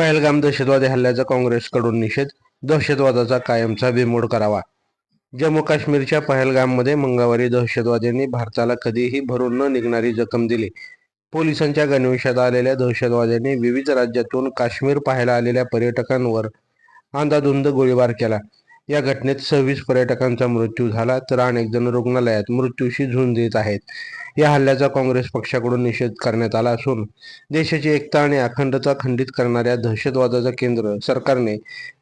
पहलगाम दहशतवादी हल्ल्याचा काँग्रेसकडून निषेध दहशतवादाचा कायमचा बिमोड करावा. जम्मू काश्मीरच्या पहलगाममध्ये मंगळवारी दहशतवाद्यांनी भारताला कधीही भरून न निघणारी जखम दिली. पोलिसांच्या गणवेशात आलेल्या दहशतवाद्यांनी विविध राज्यातून काश्मीर पाहायला आलेल्या पर्यटकांवर अंधाधुंद गोळीबार केला. या घटनेत सव्वीस पर्यटकांचा मृत्यू झाला तर अनेक जण रुग्णालयात मृत्यूशी झुंज देत आहेत. या हल्ल्याचा काँग्रेस पक्षाकडून निषेध करण्यात आला असून देशाची एकता आणि अखंडता खंडित करणाऱ्या दहशतवादाचा केंद्र सरकारने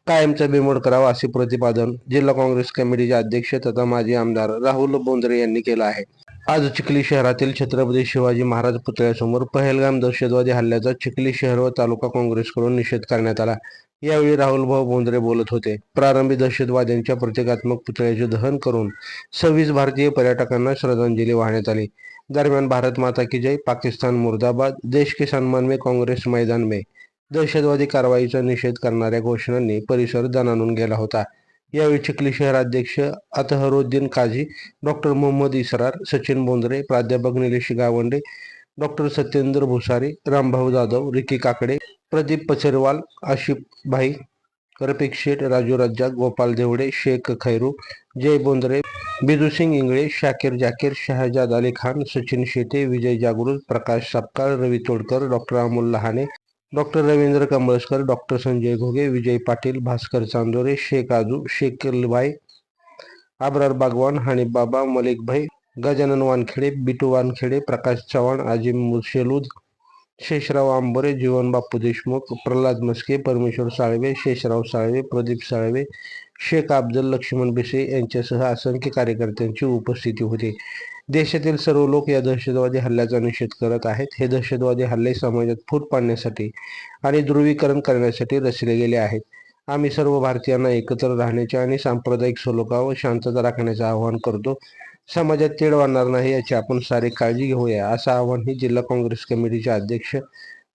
कायमचा बिमोड करावा असे प्रतिपादन जिल्हा काँग्रेस कमिटीचे अध्यक्ष तथा माजी आमदार राहुल बोंद्रे यांनी केलं आहे. आज चिखली शहरातील छत्रपती शिवाजी महाराज पुतळ्यासमोर पहलगाम दहशतवादी हल्ल्याचा चिखली शहर व तालुका काँग्रेसकडून निषेध करण्यात आला. यावेळी राहुल भाऊ बोंद्रे बोलत होते. प्रारंभी दहशतवाद्यांच्या प्रतिकात्मक पुतळ्याचे दहन करून सव्वीस भारतीय पर्यटकांना श्रद्धांजली वाहण्यात आली. दरम्यान भारत माता की जय पाकिस्तान मुर्दाबाद देश के सन्मान में काँग्रेस मैदान में दहशतवादी कारवाईचा निषेध करणाऱ्या घोषणांनी परिसर दणानून गेला होता. यावेळी चिखली शहराध्यक्ष अतहरुद्दीन काझी डॉक्टर मोहम्मद इसरार सचिन बोंद्रे प्राध्यापक निलेश गावंडे डॉक्टर सत्येंद्र भुसारी रामभाऊ जाधव रिकी काकडे प्रदीप पचरवाल आशिफ भाई रफिक शेठ राजू रज्जाक गोपाल देवडे शेख खैरू जय Bondre बिजूसिंग Ingale Shakir Zakir Shahzad Ali Khan Sachin Shete Vijay Jagrut Prakash Sapkal Ravi Todkar doctor Amol Lahane doctor Ravindra Kambalaskar doctor Sanjay Ghoge Vijay Patil Bhaskar Chandore Shaikh Aju Shaikh भाई आबरार बागवान हानिफ बाबा मलिक भाई गजानन वानखेडे बिटू वानखेडे प्रकाश चव्हाण अजिम मुशेलूद शेषराव आंबोरे जीवन बापू देशमुख प्रल्हाद मस्के परमेश्वर साळवे शेषराव साळवे प्रदीप साळवे शेख अफजल लक्ष्मण भिसे यांच्यासह असंख्य कार्यकर्त्यांची उपस्थिती होती. देशातील सर्व लोक या दहशतवादी हल्ल्याचा निषेध करत आहेत. हे दहशतवादी हल्ले समाजात फूट पाडण्यासाठी आणि ध्रुवीकरण करण्यासाठी रचले गेले आहेत. आम्ही सर्व भारतीयांना एकत्र राहण्याचे आणि सांप्रदायिक सलोखा व शांतता राखण्याचे आवाहन करतो. समाजात तेढ वाढणार नाही याची आपण सारी काळजी घेऊया असं आवाहनही जिल्हा काँग्रेस कमिटीचे अध्यक्ष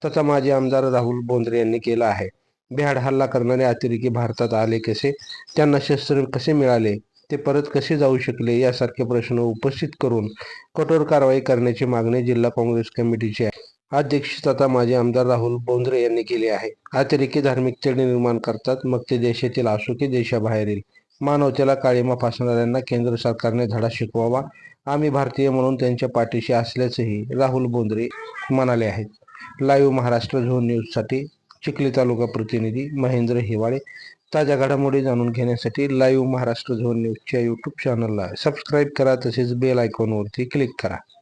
तथा माजी आमदार राहुल बोंद्रे यांनी केलं आहे. बिहाड हल्ला करणारे अतिरेकी भारतात आले कसे? त्यांना शस्त्र कसे मिळाले? ते परत कसे जाऊ शकले? यासारखे प्रश्न उपस्थित करून कठोर कारवाई करण्याची मागणी जिल्हा काँग्रेस कमिटीची आहे. अध्यक्ष तथा माजी आमदार राहुल बोंद्रे यांनी केली आहे. अतिरेकी धार्मिक तेढ निर्माण करतात. मग ते देशातील असो की देशाबाहेरील मानवतेला काळीमा फासणाऱ्यांना केंद्र सरकारने धडा शिकवावा. आम्ही भारतीय म्हणून त्यांच्या पाठीशी असल्याचंही राहुल बोंद्रे म्हणाले आहेत. लाईव्ह महाराष्ट्र झोन न्यूजसाठी चिखली तालुका प्रतिनिधी महेंद्र हिवाळे ताज्या घडामोडी जाणून घेण्यासाठी लाईव्ह महाराष्ट्र झोन न्यूजच्या यूट्यूब चॅनलला सबस्क्राईब करा तसेच बेल आयकॉनवरती क्लिक करा.